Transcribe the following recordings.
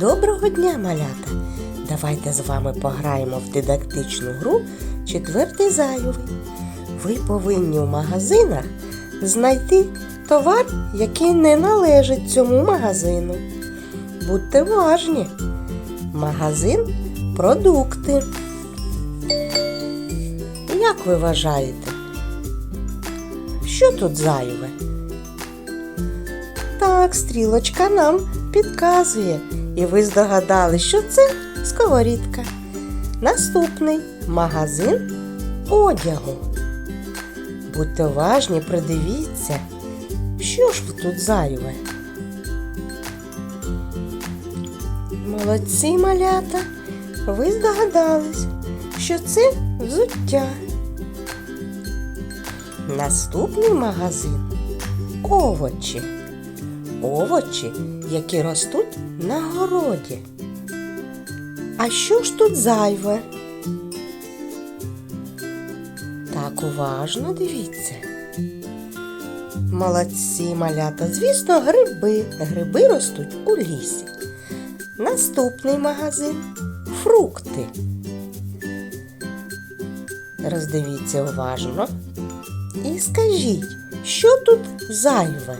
Доброго дня, малята! Давайте з вами пограємо в дидактичну гру Четвертий зайвий. Ви повинні у магазинах знайти товар, який не належить цьому магазину. Будьте уважні. Магазин продукти. Як ви вважаєте? Що тут зайве? Так, стрілочка нам підказує, і ви здогадали, що це сковорідка. Наступний магазин одягу. Будьте уважні, придивіться, що ж тут зайве. Молодці малята, ви здогадались, що це взуття. Наступний магазин овочі. Овочі, які ростуть на городі. А що ж тут зайве? Так уважно дивіться. Молодці малята, звісно, гриби. Гриби ростуть у лісі. Наступний магазин фрукти. Роздивіться уважно і скажіть, що тут зайве?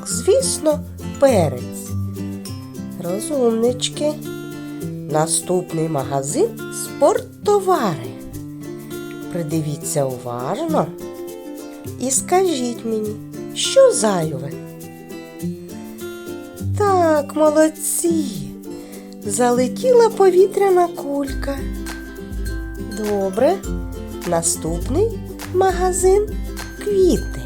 Так, звісно, перець. Розумнички. Наступний магазин спорттовари. Придивіться уважно і скажіть мені, що зайве? Так, молодці. Залетіла повітряна кулька. Добре. Наступний магазин квіти.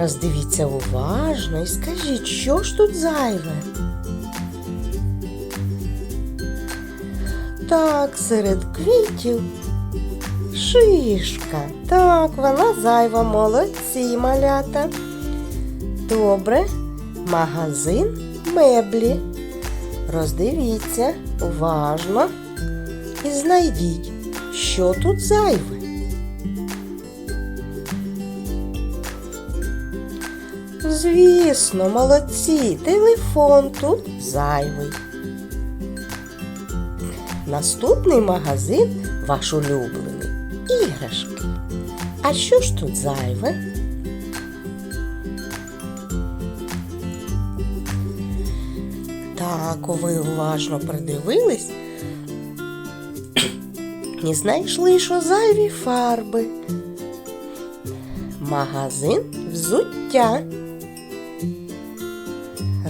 Роздивіться уважно і скажіть, що ж тут зайве? Так, серед квітів шишка. Так, вона зайва, молодці малята. Добре, магазин меблі. Роздивіться уважно і знайдіть, що тут зайве. Звісно, молодці, телефон тут зайвий. Наступний магазин ваш улюблений іграшки. А що ж тут зайве? Так, ви уважно придивились і знайшли, що зайві фарби. Магазин взуття.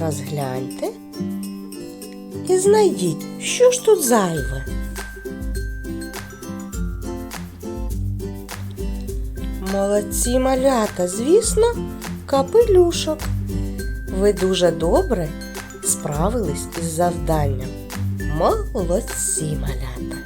Розгляньте і знайдіть, що ж тут зайве. Молодці малята, звісно, капелюшок. Ви дуже добре справились із завданням. Молодці малята.